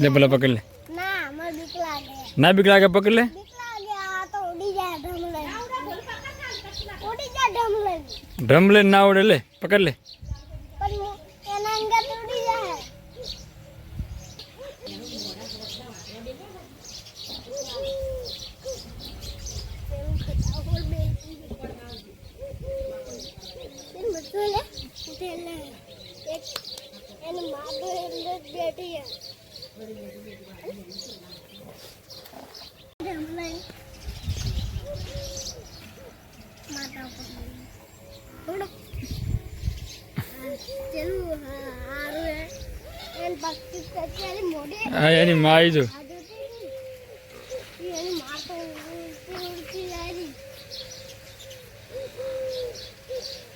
લે પેલા પકડ લે. ના બીક લાગે પકડ લે. ડ્રમ લે ના આવડે લે પકડ લે પણ હું એના અંદર ઉડી જાય એવું ખટાવડ બેસી બેન બધું લે ઉઠે લે એક એની માં તો અંદર જ બેઠી છે ઢમ લઈને માતા ઉપર થોડો ચલું હારું હે એન પક્ષી કચેરી મોઢે હા એની માં આવી જો. આ જોતી ઈ એની માં તો ઉડતી ઉડતી જાય રહી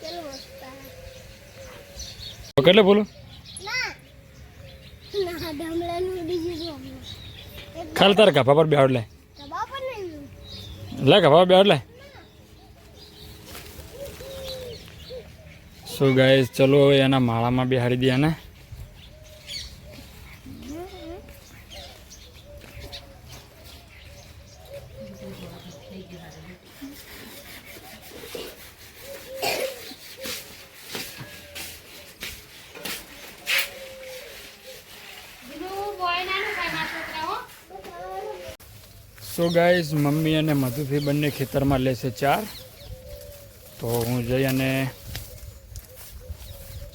ચલો મસ્ત પકડ લે બોલો ના ના ઢમલા નું ઉડી ગયું હમણાં. એક ખાલી તારે ગભા પર બેહાડ લે લે પર બેહાડ લે સો ગાઈસ ચલો એના માળામાં બેહાડી દે ને. સો ગાઈઝ મમ્મી અને મધુભાઈ બંને ખેતરમાં લેશે ચાર. તો હું જઈ અને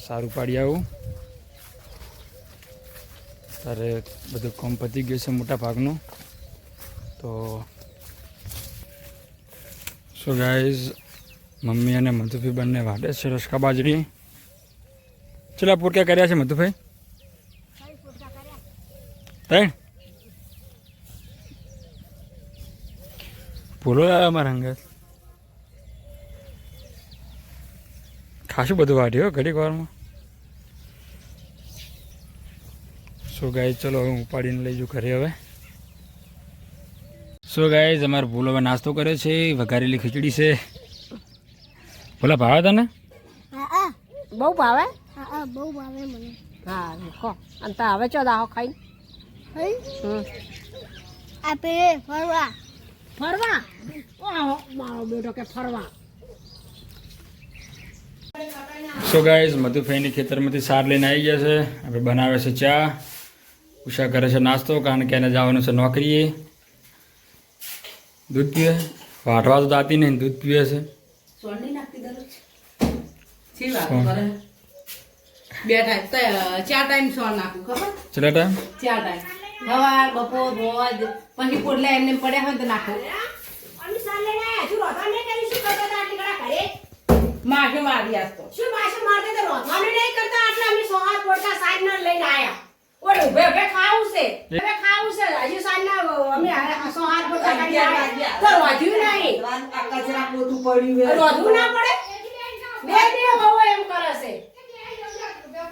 સારું પાડી આવું. તારે બધું કોમ પતી ગયું છે મોટા ભાગનું. તો સો ગાઈઝ મમ્મી અને મધુભાઈ બંને વાટે છે રસકા બાજરી. ચલા પૂરક્યા કર્યા છે મધુભાઈ? ત્રણ? ભૂલો આવ્યા અમારા અંગત. ખાસું બધું વાઢ્યું હો ઘડીક વારમાં? સો ગાય ચલો હવે હું ઉપાડીને લઈ જઉં ઘરે હવે. સો ગાય અમારે ભૂલો હવે નાસ્તો કર્યો છે વઘારેલી ખીચડી છે. ભૂલા ભાવે તને? હા હા. બહુ ભાવે? હા હા બહુ ભાવે મને. હા અને હવે ચો દાહો ખાઈ હઈ આપે ફરવા. ફરવા? ઓહો, મારો બેટો કે ફરવા? સો ગાઈઝ મધુફેની ખેતરમાંથી સાર લઈને આવી ગયા છે. આપણે બનાવે છે ચા. ઉષા કરે છે નાસ્તો કારણ કે એને જવાનું છે નોકરીએ. દૂધ પીવે. વાટવા તો દાતી નહીં દૂધ પીવે છે. બે ટાઈમ ચાર ટાઈમ સોણ નાખું ખબર? ચલા ટાઈમ ચાર ટાઈમ સવાર બપોર રોજ પછી પોટલા એમને પડ્યા હોય તો નાખો. માખી મારી આજ શું માખી મારતે તો. રોધવાનું નહીં કરતા એટલે અમે સો હાથ સાઈડ ના લઈને આયા ઓલે ઉભે ઉભે ખાવું છે. ઉભે ખાવું છે. હજી સાઈડ ના અમે સોહાર હાથ કાઢી આયા તો રોધ્યું નહીં આ કચરા પોતું પડ્યું રોધવું ના પડે? બે બે બહુ એમ કરે છે.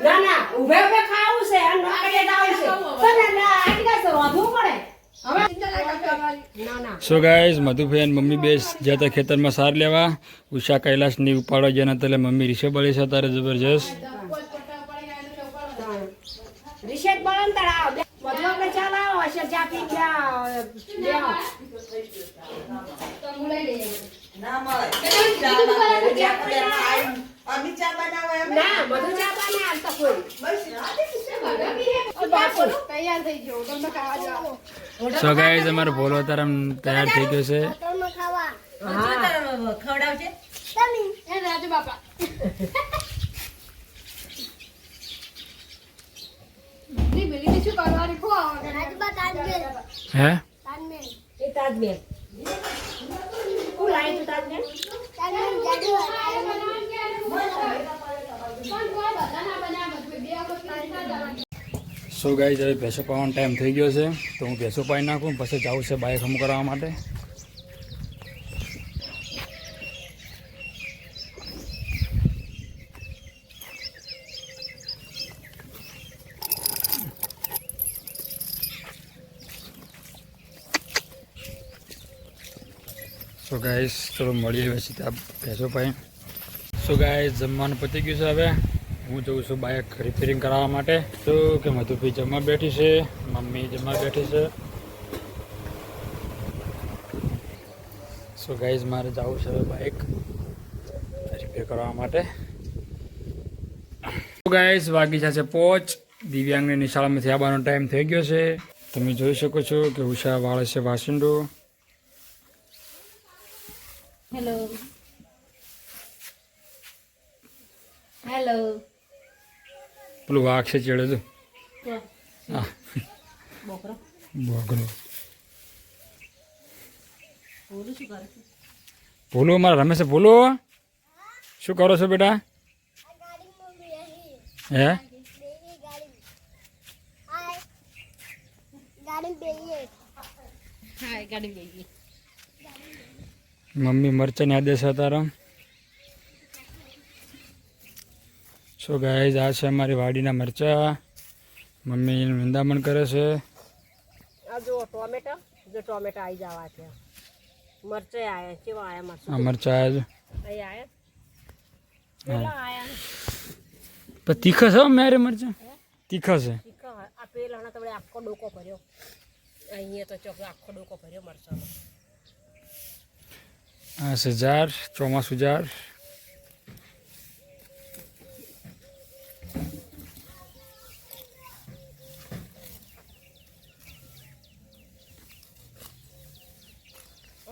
ના ના. ઉભે ઉભે ખાવું ના ના ના ના. સો ગાઈઝ મધુભાઈ અને મમ્મી બે જ્યાં ત્યાં ખેતરમાં સાર લેવા ઉષા કૈલાસની ઉપાડવા જેના તલે મમ્મી રિષભ બળી છે તારે જબરજસ્ત ગયા. ના મળે. ચા બનાવે, ચા બનાવે, એમ ના બધું ચા પાને હાલતા કોઈ. બસ બાપુ. સો ગાઈઝ અમારો ભોલો તરમ તૈયાર થઈ ગયો છે. હોટલમાં ખાવા. ખવડાવજે? તમે. રાજબા તાજમેલ હે એ તાજમેલ હું? લાવી તું તાજમેલ તાજમેલ જાદુ સો ગાઈઝ હવે ભેંસો પાવાનો ટાઈમ થઈ ગયો છે. તો હું ભેંસો પાઈ નાખું પછી જાઉં છે બાઇક હમ કરવા માટે. સો ગાઈસ ચલો મળીએ પછી ત્યાં ભેંસો પાઈ સો ગાય જમવાનું પતી ગયું છે હવે. હું જઉં છું બાઇક રિપેરિંગ કરાવવા માટે. તો કે મધુભાઈ જમવા બેઠી છે, મમ્મી જમવા બેઠી છે. સો ગાઈઝ મારે જવું છે હવે બાઇક રિપેર કરવા માટે. ગાઈઝ વાગી જશે પોચ. દિવ્યાંગને નિશાળામાંથી આવવાનો ટાઈમ થઈ ગયો છે. તમે જોઈ શકો છો કે ઉષા વાળે છે વાસિંડો. હેલો હેલો પેલું વાઘ છે ચડે તો હા. બોકરો. ભૂલો મારા રમેશ ભૂલો શું કરો છો બેટા? હે? મમ્મી મરચાની આદેશ હતા રમ. સો ગાઈઝ આ છે અમારી વાડીના મરચા. મમ્મી વૃંદામણ કરે છે. આ જો ટોમેટા. જો ટોમેટા આવી જવા છે. મરચે આયા કેવા આયા મરચા? મરચા આયા અહીં આયા? છે પણ તીખા છે હો મેરે મરચા? તીખા છે. આ પેલા હણા તમે આખો ડોકો ભર્યો. અહીંયા તો ચોક આખો ડોકો ભર્યો મરચાનો. આ છે ઝાડ ચોમાસું ઝાડ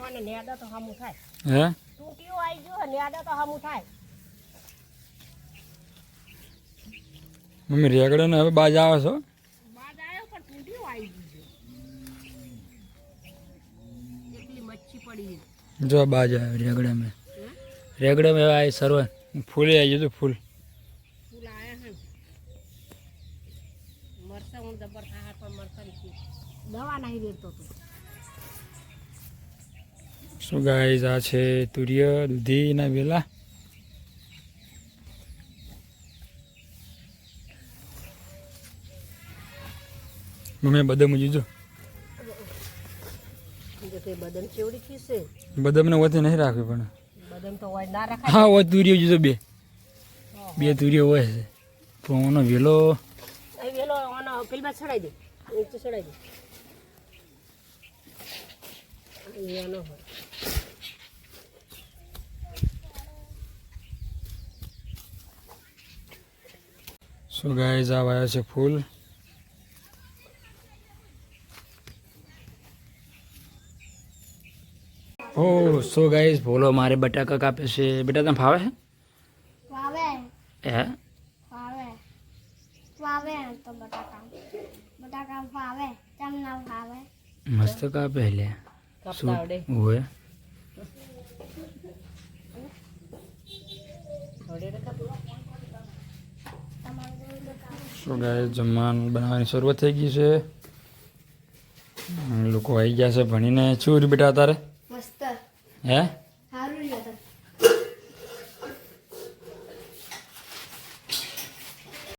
અને નેડા તો હામું થાય હે? તૂટીઓ આવી ગયો નેડા તો હામું થાય મમ્મી રેગડો ને હવે બાજ આવે છો બાદ આવ્યો પણ તૂટીઓ આવી ગયું? એટલી મચ્છી પડી જો બાજ આવે રેગડા મેં રેગડા મેં આ સર્વ. ફૂલે આવી ગયું ફૂલ. ફૂલ આવ્યા હે. મરસા હું જબર થાય પણ મરસા દવા નહીં રેડતો તું. શું ગાઈઝ આ છે તુર્ય દૂધીના વેલા. મમ્મી બદામ જોજો બદમ ને વધી નહીં રાખવી પણ. હા હોય તુરિયો જોજો બે. બે તુરિયો હોય છે. પણ ઓનો વેલો. ચડાઈ દે ચડાઈ દે. અહીંયા ગાય આ વાયા છે ફૂલ. ઓ સો ગાઈઝ બોલો મારે બટાકા કાપે છે. બેટા તને ફાવે ફાવે. છે હે? ફાવે. ફાવે તો બટાકા. બટાકા ફાવે ચમ ના ફાવે? મસ્ત કાપે લે. શું? હોય? શું ગાય જમવાનું બનાવવાની શરૂઆત થઈ ગઈ છે. લોકો આવી ગયા છે ભણીને. શું બેટા તારે મસ્ત. હે?